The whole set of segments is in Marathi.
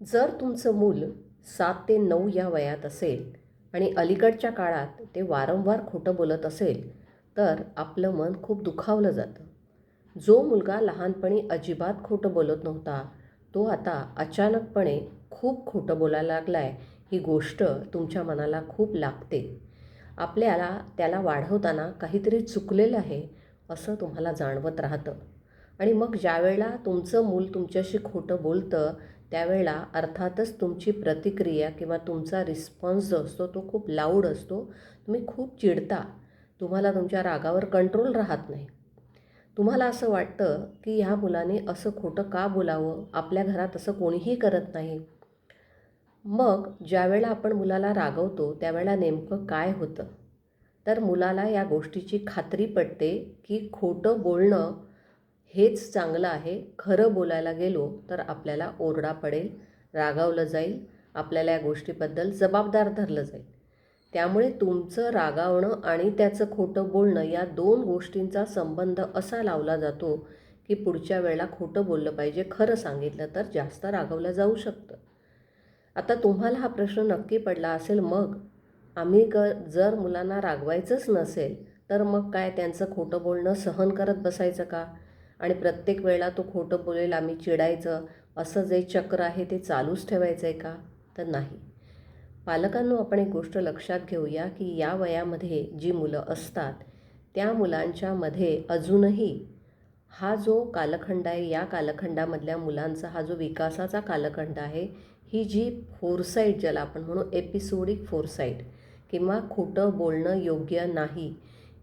जर तुमचं मूल सात ते नऊ या वयात असेल आणि अलीकडच्या काळात ते वारंवार खोटं बोलत असेल तर आपलं मन खूप दुखावलं जातं. जो मुलगा लहानपणी अजिबात खोटं बोलत नव्हता तो आता अचानकपणे खूप खोटं बोलायला लागला आहे ही गोष्ट तुमच्या मनाला खूप लागते. आपल्याला त्याला वाढवताना काहीतरी चुकलेलं आहे असं तुम्हाला जाणवत राहतं. आणि मग ज्यावेळेला तुमचं मूल तुमच्याशी खोटं बोलतं त्यावेळेला अर्थातच तुमची प्रतिक्रिया किंवा तुमचा रिस्पॉन्स जो असतो तो खूप लाऊड असतो. तुम्ही खूप चिडता. तुम्हाला तुमच्या रागावर कंट्रोल राहत नाही. तुम्हाला असं वाटतं की ह्या मुलाने असं खोटं का बोलावं? आपल्या घरात असं कोणीही करत नाही. मग ज्यावेळेला आपण मुलाला रागवतो त्यावेळेला नेमकं काय होतं? तर मुलाला या गोष्टीची खात्री पडते की खोटं बोलणं हेच चांगलं आहे. खरं बोलायला गेलो तर आपल्याला ओरडा पडेल रागावलं जाईल आपल्याला या गोष्टीबद्दल जबाबदार धरलं जाईल. त्यामुळे तुमचं रागावणं आणि त्याचं खोटं बोलणं या दोन गोष्टींचा संबंध असा लावला जातो की पुढच्या वेळेला खोटं बोललं पाहिजे खरं सांगितलं तर जास्त रागवलं जाऊ शकतं. आता तुम्हाला हा प्रश्न नक्की पडला असेल मग? आम्ही क जर मुलांना रागवायचंच नसेल तर मग काय त्यांचं खोटं बोलणं सहन करत बसायचं का? आणि प्रत्येक वेळेला तो खोटं बोलेल आम्ही चिडायचं. असं जे चक्र आहे ते चालूच ठेवायचं आहे का? तर नाही. पालकांनो आपण एक गोष्ट लक्षात घेऊया की या वयामध्ये जी मुलं असतात त्या मुलांच्यामध्ये अजूनही हा जो कालखंड आहे या कालखंडामधल्या मुलांचा हा जो विकासाचा कालखंड आहे ही जी फोरसाईट ज्याला आपण म्हणू एपिसोडिक फोरसाईट किंवा खोटं बोलणं योग्य नाही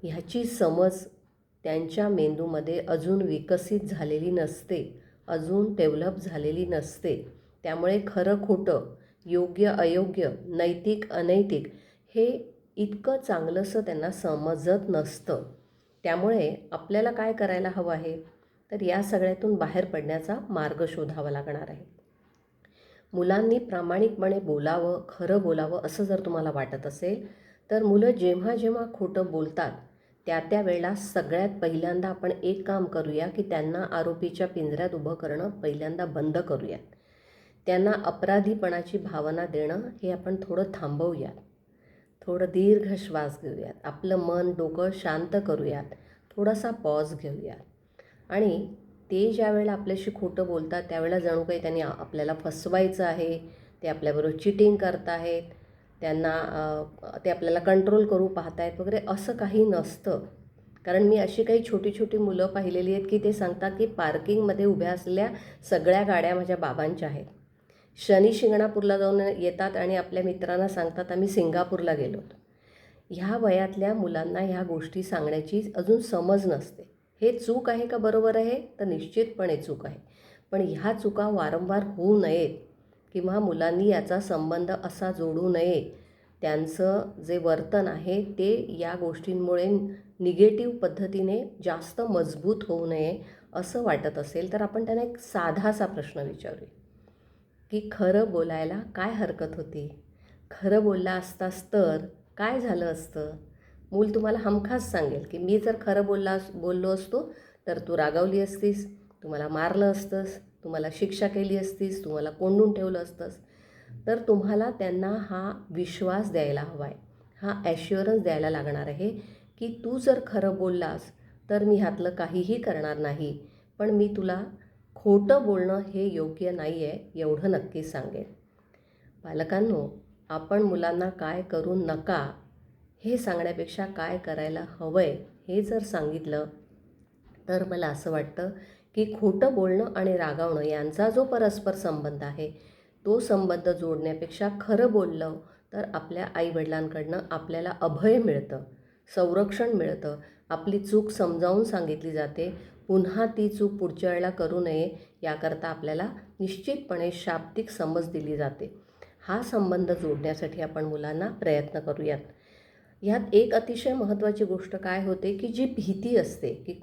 ह्याची समज त्यांच्या मेंदूमध्ये अजून विकसित झालेली नसते अजून डेव्हलप झालेली नसते. त्यामुळे खरं खोटं योग्य अयोग्य नैतिक अनैतिक हे इतकं चांगलंसं त्यांना समजत नसतं. त्यामुळे आपल्याला काय करायला हवं आहे? तर या सगळ्यातून बाहेर पडण्याचा मार्ग शोधावा लागणार आहे. मुलांनी प्रामाणिकपणे बोलावं खरं बोलावं असं जर तुम्हाला वाटत असेल तर मुलं जेव्हा जेव्हा खोटं बोलतात त्या त्या वेळेला सगळ्यात पहिल्यांदा आपण एक काम करूया की त्यांना आरोपीच्या पिंजऱ्यात उभं करणं पहिल्यांदा बंद करूयात. त्यांना अपराधीपणाची भावना देणं हे आपण थोडं थांबवूयात. थोडं दीर्घ श्वास घेऊयात. आपलं मन डोकं शांत करूयात. थोडासा पॉज घेऊयात. आणि ते ज्या वेळेला आपल्याशी खोटं बोलतात त्यावेळेला जणू काही त्यांनी आपल्याला फसवायचं आहे ते आपल्याबरोबर चिटिंग करत आहेत त्यांना ते आपल्याला कंट्रोल करू पाहतायत वगैरे असं काही नसतं. कारण मी अशी काही छोटी छोटी मुलं पाहिलेली आहेत की ते सांगतात की पार्किंगमध्ये उभ्या असलेल्या सगळ्या गाड्या माझ्या बाबांच्या आहेत. शनी शिंगणापूरला जाऊन येतात आणि आपल्या मित्रांना सांगतात आम्ही सिंगापूरला गेलो ह्या वयातल्या मुलांना ह्या गोष्टी सांगण्याची अजून समज नसते. हे चूक आहे का बरोबर आहे? तर निश्चितपणे चूक आहे. पण ह्या चुका वारंवार होऊ नयेत. किंवा मुलांनी याचा संबंध असा जोडू नये. त्यांचं जे वर्तन आहे ते या गोष्टींमुळे निगेटिव्ह पद्धतीने जास्त मजबूत होऊ नये असं वाटत असेल तर आपण त्यांना एक साधासा प्रश्न विचारूया. की खरं बोलायला काय हरकत होती? खरं बोलला असतास तर काय झालं असतं? मूल तुम्हाला हमखास सांगेल की मी जर खरं बोलला बोललो असतो तर तू रागावली असतीस तुम्हाला मारलं असतंस तुम्हाला शिक्षा केली असतीस तुम्हाला कोंडून ठेवलं असतंस. तर तुम्हाला त्यांना हा विश्वास द्यायला हवा आहे हा ॲश्युरन्स द्यायला लागणार आहे की तू जर खरं बोललास तर मी ह्यातलं काहीही करणार नाही. पण मी तुला खोटं बोलणं हे योग्य नाही आहे एवढं नक्की सांगेन. पालकांनो आपण मुलांना काय करू नका हे सांगण्यापेक्षा काय करायला हवं आहे हे जर सांगितलं तर मला असं वाटतं की खोटं बोलणं आणि रागावणं यांचा जो परस्पर संबंध आहे तो संबंध जोडण्यापेक्षा खरं बोललं तर आपल्या आईवडिलांकडनं आपल्याला अभय मिळतं संरक्षण मिळतं. आपली चूक समजावून सांगितली जाते. पुन्हा ती चूक पुढच्या वेळेला करू नये याकरता आपल्याला निश्चितपणे शाब्दिक समज दिली जाते. हा संबंध जोडण्यासाठी आपण मुलांना प्रयत्न करूयात. यात एक अतिशय महत्त्वाची गोष्ट काय होते की जी भीती असते की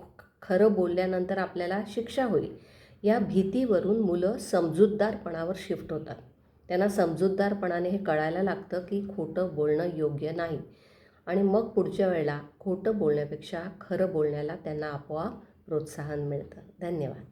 खरं बोलल्यानंतर आपल्याला शिक्षा होईल. या भीतीवरून मुलं समजूतदारपणावर शिफ्ट होतात. त्यांना समजूतदारपणाने हे कळायला लागतं की खोटं बोलणं योग्य नाही. आणि मग पुढच्या वेळेला खोटं बोलण्यापेक्षा खरं बोलण्याला त्यांना आपोआप प्रोत्साहन मिळतं. धन्यवाद.